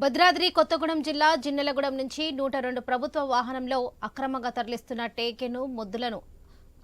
భద్రాద్రి కొత్తగూడెం జిల్లా జిన్నెలగూడెం నుంచి నూట రెండు ప్రభుత్వ వాహనంలో అక్రమంగా తరలిస్తున్న టేకెను మొద్దులను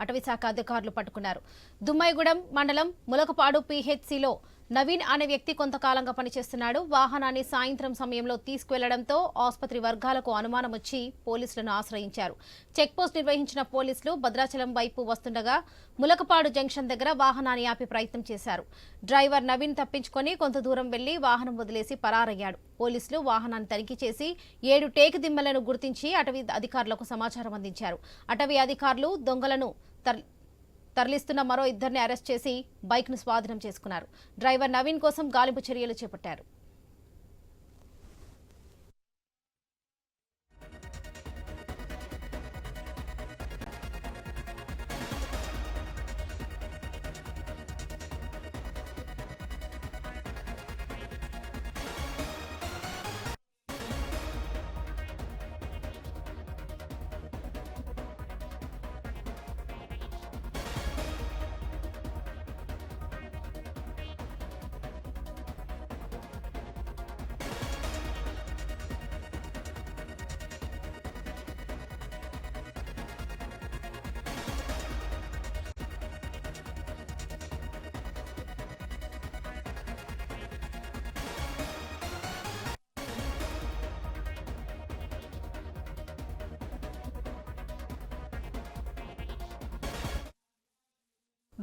అటవీశాఖ అధికారులు పట్టుకున్నారు. దుమ్మైగూడెం మండలం ములకపాడు పీహెచ్సిలో నవీన్ అనే వ్యక్తి కొంతకాలంగా పనిచేస్తున్నాడు. వాహనాన్ని సాయంత్రం సమయంలో తీసుకువెళ్ళడంతో ఆసుపత్రి వర్గాలకు అనుమానం వచ్చి పోలీసులను ఆశ్రయించారు. చెక్పోస్ట్ నిర్వహించిన పోలీసులు భద్రాచలం వైపు వస్తుండగా ములకపాడు జంక్షన్ దగ్గర వాహనాన్ని ఆపి ప్రయత్నం చేశారు. డ్రైవర్ నవీన్ తప్పించుకొని కొంత దూరం వెళ్ళి వాహనం వదిలేసి పరారయ్యాడు. పోలీసులు వాహనాన్ని తనిఖీ చేసి ఏడు టేకు దిమ్మలను గుర్తించి అటవీ అధికారులకు సమాచారం అందించారు. అటవీ అధికారులు దొంగలను తర్- తరలిస్తున్న మరో ఇద్దరిని అరెస్ట్ చేసి బైక్ను స్వాధీనం చేసుకున్నారు. డ్రైవర్ నవీన్ కోసం గాలింపు చర్యలు చేపట్టారు.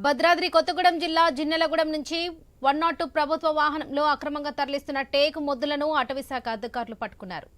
భద్రాద్రి కొత్తగూడెం జిల్లా జిన్నెలగూడెం నుంచి వన్ నాట్ టూ ప్రభుత్వ వాహనంలో అక్రమంగా తరలిస్తున్న టేకు మొద్దులను అటవీశాఖ అధికారులు పట్టుకున్నారు.